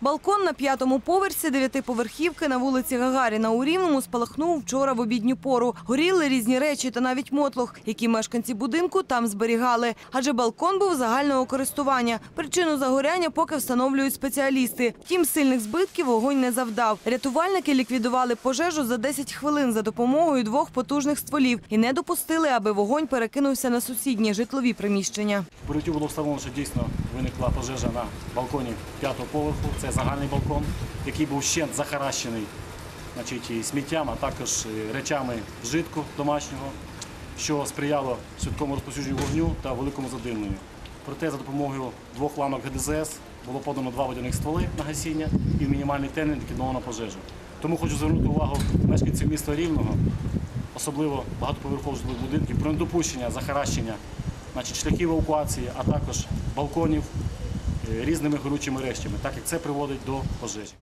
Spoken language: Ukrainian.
Балкон на п'ятому поверсі дев'ятиповерхівки на вулиці Гагаріна у Рівному спалахнув вчора в обідню пору. Горіли різні речі та навіть мотлох, які мешканці будинку там зберігали. Адже балкон був загального користування. Причину загоряння поки встановлюють спеціалісти. Втім, сильних збитків вогонь не завдав. Рятувальники ліквідували пожежу за 10 хвилин за допомогою двох потужних стволів і не допустили, аби вогонь перекинувся на сусідні житлові приміщення. В було встановлено, що дійсно виникла пожежа на балконі п'ятого поверху. Це загальний балкон, який був ще захаращений значить, і сміттям, а також е, речами вжитку домашнього, що сприяло швидкому розповсюдженню вогню та великому задимленню. Проте за допомогою двох ланок ГДЗС було подано два водяних стволи на гасіння і в мінімальний термін ліквідовано пожежу. Тому хочу звернути увагу мешканців міста Рівного, особливо багатоповерхових житлових будинків, про недопущення захаращення значить, шляхів евакуації, а також балконів різними горючими речами, так як це приводить до пожежі.